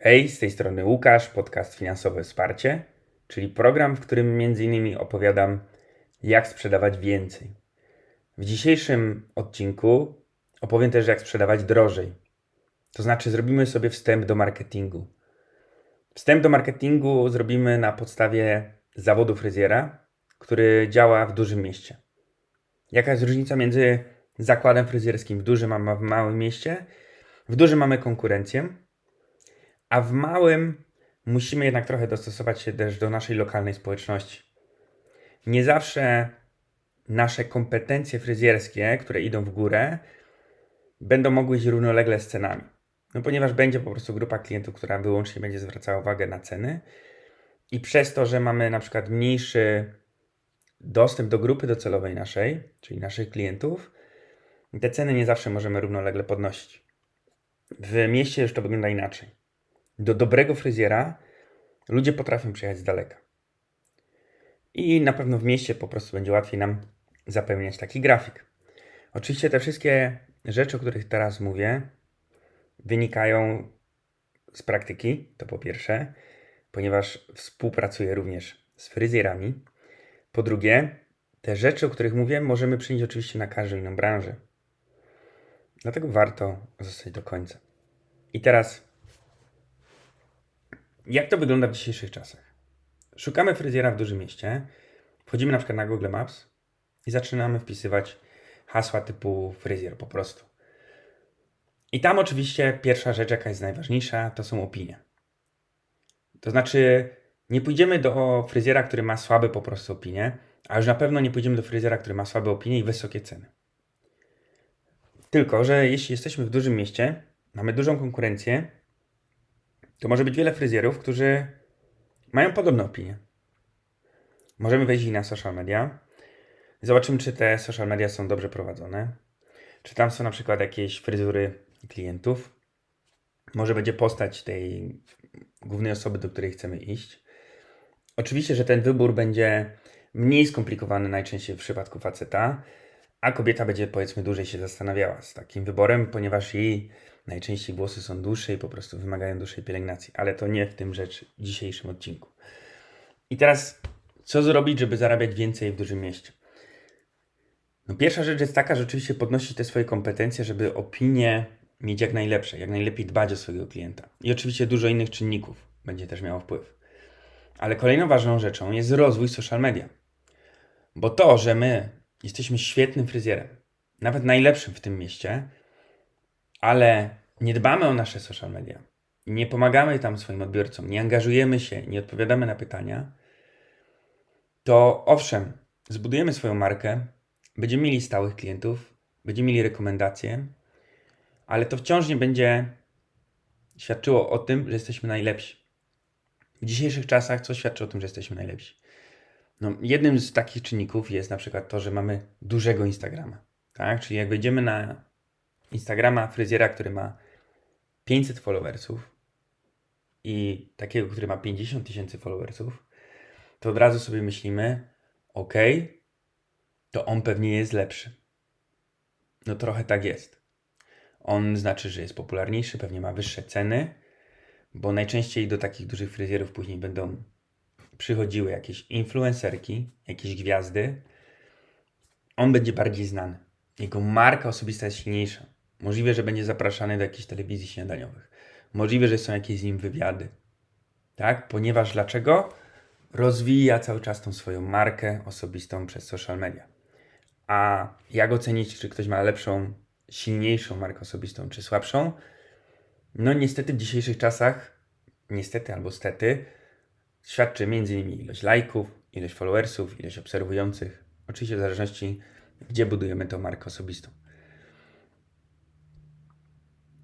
Hej, z tej strony Łukasz, podcast Finansowe Wsparcie, czyli program, w którym m.in. opowiadam, jak sprzedawać więcej. W dzisiejszym odcinku opowiem też, jak sprzedawać drożej. To znaczy, zrobimy sobie wstęp do marketingu. Wstęp do marketingu zrobimy na podstawie zawodu fryzjera, który działa w dużym mieście. Jaka jest różnica między zakładem fryzjerskim w dużym a w małym mieście? W dużym mamy konkurencję, a w małym musimy jednak trochę dostosować się też do naszej lokalnej społeczności. Nie zawsze nasze kompetencje fryzjerskie, które idą w górę, będą mogły iść równolegle z cenami. No ponieważ będzie po prostu grupa klientów, która wyłącznie będzie zwracała uwagę na ceny i przez to, że mamy na przykład mniejszy dostęp do grupy docelowej naszej, czyli naszych klientów, te ceny nie zawsze możemy równolegle podnosić. W mieście już to wygląda inaczej. Do dobrego fryzjera ludzie potrafią przyjechać z daleka. I na pewno w mieście po prostu będzie łatwiej nam zapełniać taki grafik. Oczywiście te wszystkie rzeczy, o których teraz mówię, wynikają z praktyki, to po pierwsze, ponieważ współpracuję również z fryzjerami. Po drugie, te rzeczy, o których mówię, możemy przynieść oczywiście na każdą inną branżę. Dlatego warto zostać do końca. I teraz, jak to wygląda w dzisiejszych czasach? Szukamy fryzjera w dużym mieście, wchodzimy na przykład na Google Maps i zaczynamy wpisywać hasła typu fryzjer po prostu. I tam oczywiście pierwsza rzecz, jaka jest najważniejsza, to są opinie. To znaczy, nie pójdziemy do fryzjera, który ma słabe po prostu opinie, a już na pewno nie pójdziemy do fryzjera, który ma słabe opinie i wysokie ceny. Tylko, że jeśli jesteśmy w dużym mieście, mamy dużą konkurencję, to może być wiele fryzjerów, którzy mają podobne opinie. Możemy wejść na social media. Zobaczymy, czy te social media są dobrze prowadzone. Czy tam są na przykład jakieś fryzury klientów. Może będzie postać tej głównej osoby, do której chcemy iść. Oczywiście, że ten wybór będzie mniej skomplikowany najczęściej w przypadku faceta, a kobieta będzie powiedzmy dłużej się zastanawiała z takim wyborem, ponieważ jej najczęściej włosy są dłuższe i po prostu wymagają dłuższej pielęgnacji, ale to nie w tym rzecz w dzisiejszym odcinku. I teraz, co zrobić, żeby zarabiać więcej w dużym mieście? No pierwsza rzecz jest taka, że oczywiście podnosić te swoje kompetencje, żeby opinie mieć jak najlepsze, jak najlepiej dbać o swojego klienta. I oczywiście dużo innych czynników będzie też miało wpływ. Ale kolejną ważną rzeczą jest rozwój social media. Bo to, że my jesteśmy świetnym fryzjerem, nawet najlepszym w tym mieście, ale nie dbamy o nasze social media, nie pomagamy tam swoim odbiorcom, nie angażujemy się, nie odpowiadamy na pytania, to owszem, zbudujemy swoją markę, będziemy mieli stałych klientów, będziemy mieli rekomendacje, ale to wciąż nie będzie świadczyło o tym, że jesteśmy najlepsi. W dzisiejszych czasach co świadczy o tym, że jesteśmy najlepsi? No, jednym z takich czynników jest na przykład to, że mamy dużego Instagrama. Tak? Czyli jak wejdziemy na Instagrama fryzjera, który ma 500 followersów i takiego, który ma 50 tysięcy followersów, to od razu sobie myślimy, ok, to on pewnie jest lepszy. No trochę tak jest. On znaczy, że jest popularniejszy, pewnie ma wyższe ceny, bo najczęściej do takich dużych fryzjerów później będą przychodziły jakieś influencerki, jakieś gwiazdy. On będzie bardziej znany. Jego marka osobista jest silniejsza. Możliwe, że będzie zapraszany do jakichś telewizji śniadaniowych. Możliwe, że są jakieś z nim wywiady. Tak? Ponieważ dlaczego? Rozwija cały czas tą swoją markę osobistą przez social media. A jak ocenić, czy ktoś ma lepszą, silniejszą markę osobistą, czy słabszą? No niestety w dzisiejszych czasach, niestety albo stety, świadczy m.in. ilość lajków, ilość followersów, ilość obserwujących. Oczywiście w zależności, gdzie budujemy tą markę osobistą.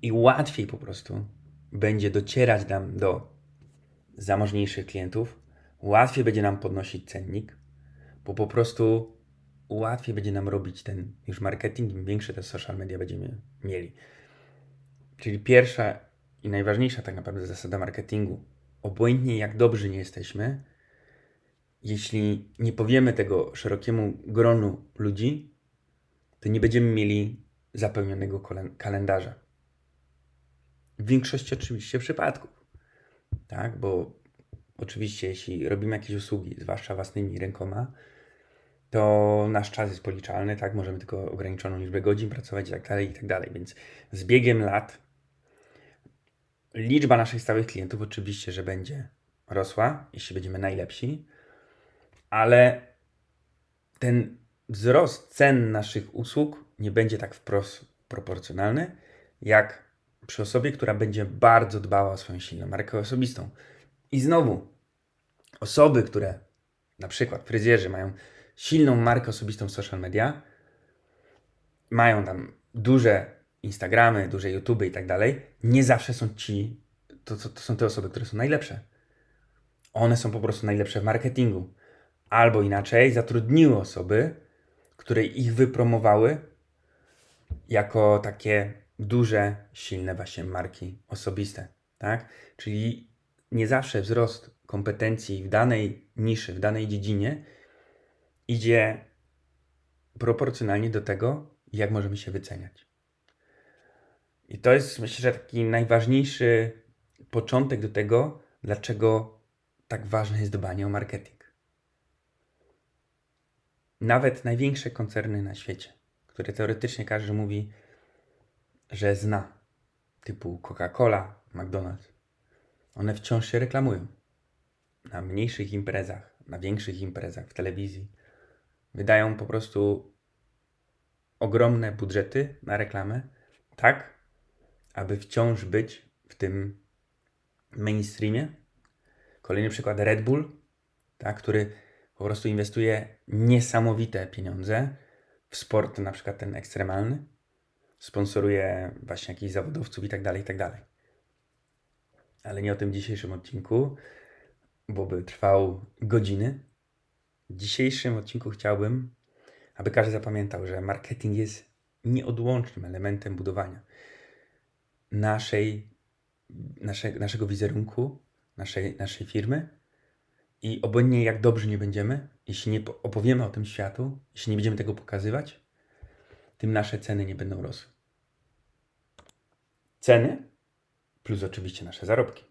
I łatwiej po prostu będzie docierać nam do zamożniejszych klientów, łatwiej będzie nam podnosić cennik, bo po prostu łatwiej będzie nam robić ten już marketing, im większe te social media będziemy mieli. Czyli pierwsza i najważniejsza tak naprawdę zasada marketingu. Obojętnie jak dobrzy nie jesteśmy, jeśli nie powiemy tego szerokiemu gronu ludzi, to nie będziemy mieli zapełnionego kalendarza. W większości oczywiście przypadków. tak? Bo oczywiście, jeśli robimy jakieś usługi, zwłaszcza własnymi rękoma, to nasz czas jest policzalny, tak? Możemy tylko ograniczoną liczbę godzin pracować i tak dalej, i tak dalej. Więc z biegiem lat liczba naszych stałych klientów oczywiście, że będzie rosła, jeśli będziemy najlepsi, ale ten wzrost cen naszych usług nie będzie tak wprost proporcjonalny, jak przy osobie, która będzie bardzo dbała o swoją silną markę osobistą. I znowu, osoby, które na przykład fryzjerzy mają silną markę osobistą w social media, mają tam duże Instagramy, duże YouTube i tak dalej, nie zawsze są ci, to, to, to są te osoby, które są najlepsze. One są po prostu najlepsze w marketingu. Albo inaczej, zatrudniły osoby, które ich wypromowały jako takie duże, silne właśnie marki osobiste, tak? Czyli nie zawsze wzrost kompetencji w danej niszy, w danej dziedzinie idzie proporcjonalnie do tego, jak możemy się wyceniać. I to jest, myślę, że taki najważniejszy początek do tego, dlaczego tak ważne jest dbanie o marketing. Nawet największe koncerny na świecie, które teoretycznie każdy mówi, że zna, typu Coca-Cola, McDonald's, one wciąż się reklamują. Na mniejszych imprezach, na większych imprezach, w telewizji. Wydają po prostu ogromne budżety na reklamę, tak, aby wciąż być w tym mainstreamie. Kolejny przykład Red Bull, tak, który po prostu inwestuje niesamowite pieniądze w sport, na przykład ten ekstremalny. Sponsoruje właśnie jakichś zawodowców i tak dalej, i tak dalej. Ale nie o tym dzisiejszym odcinku, bo by trwał godziny. W dzisiejszym odcinku chciałbym, aby każdy zapamiętał, że marketing jest nieodłącznym elementem budowania naszej, nasze, naszego wizerunku, naszej, naszej firmy. I obojętnie jak dobrzy nie będziemy, jeśli nie po- opowiemy o tym światu, jeśli nie będziemy tego pokazywać, tym nasze ceny nie będą rosły. Ceny plus oczywiście nasze zarobki.